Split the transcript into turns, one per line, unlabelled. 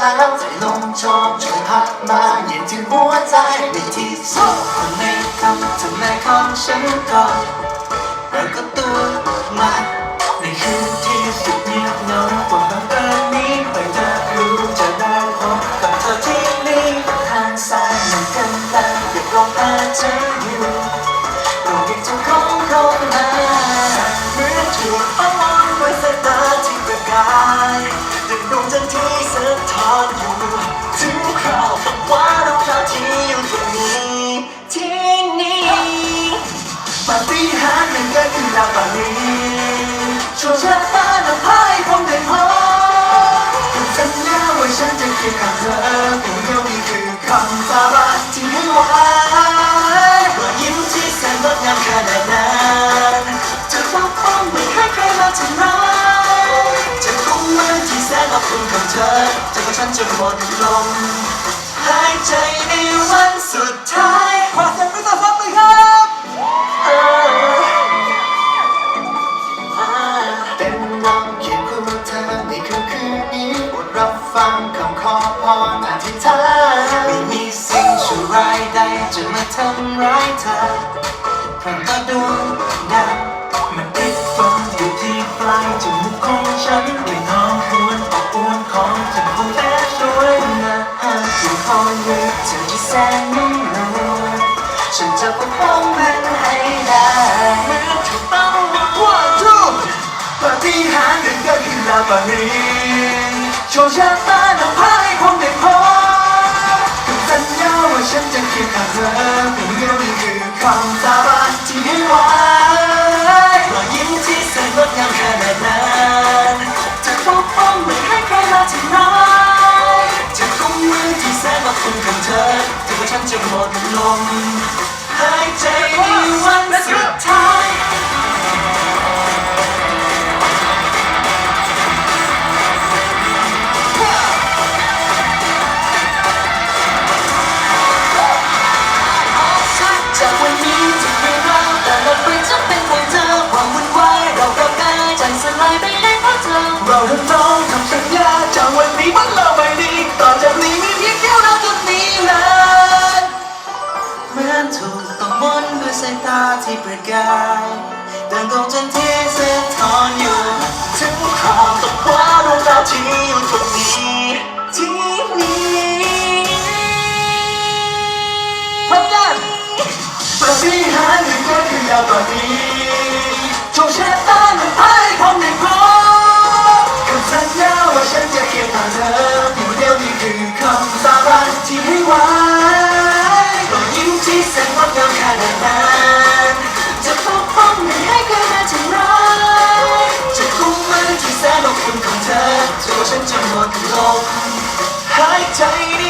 ความชอบจงพัดมาเย็นถึงหัวใจในที่สุดคนในคำทำนายของฉันก็ปรากฏตัวมาในคืนที่สุดเงียบเหงาบนบังเอิญนี้ไปจะรู้จะได้พบกับเธอที่นี่ทางซ้ายเหมือนกันแต่อยากลองหาเธออยู่โปรดอย่าจงคงเข้ามาเหมือนถูก ปาฏิหารินั้นเกิดขึ้นแล้วตอนนี้โชคชะตานำพาให้ผมได้พบกับสัญญาว่าฉันจะเคียงข้างเธอเพียงเดียวนี้คือคำสาบานที่ให้ไว้รอยยิ้มที่แสนงดงามขนาดนั้นจะปกป้องไม่ให้ใครมาทำร้ายจะคงมือที่แสนอบอุ่นของเธอจะกับฉันจนหมดลมหายใจในวันสุดท้ายขอเสียงไม่ต้อนรับเลย ฟังคำขอพรอธิษฐานไม่มีสิ่งชั่วร้ายใดจะมาทำร้ายเธอเพราะตาดวงดาวมันติดฝังอยู่ที่ปลายจมูกของฉันด้วยน้องควนอบอวนของฉันคงแต่ช่วยนะหากที่คอยอยู่เธอที่แสนนุ่มนวลฉันจะปกป้องมันให้ได้เมื่อถูกต้องบอกว่าทุกปฏิหาริย์เกิดขึ้นแล้วตอนนี้ คชะตานำพาให้ผมได้พบกับสัญญาว่าฉันจะเคียงข้างเธอเพียงเดียวนี้คือคำสาบานที่ให้ไว้รอยยิ้มที่แสนงดงามขนาดนั้นจะปกป้องไม่ให้ใครมาทำร้ายจะกุมมือที่แสนอบอุ่นของเธอถึงว่าฉันจะหมดลม สัญญาจากวันนี้มันเราไม่ดีต่อจากนี้มีเพียงแค่เราจนนี้นานเหมือนถูกต้องมนด้วยสายตาที่ประกายดังดวงจันทร์ที่สะท้อนอยู่ถึงคราวต้องคว้าดวงดาวที่อยู่ตรงนี้ที่นี้พร้อมกันปฏิหาริย์เกิดขึ้นแล้วตอนนี้โชคชะตานำพาให้ผมานานจะปกป้องไม่ให้เกิดมาถึงร้ายจะกุมมือที่แสนอบอุ่นของเธอจนกว่าฉันจะหมดลมหายใจใน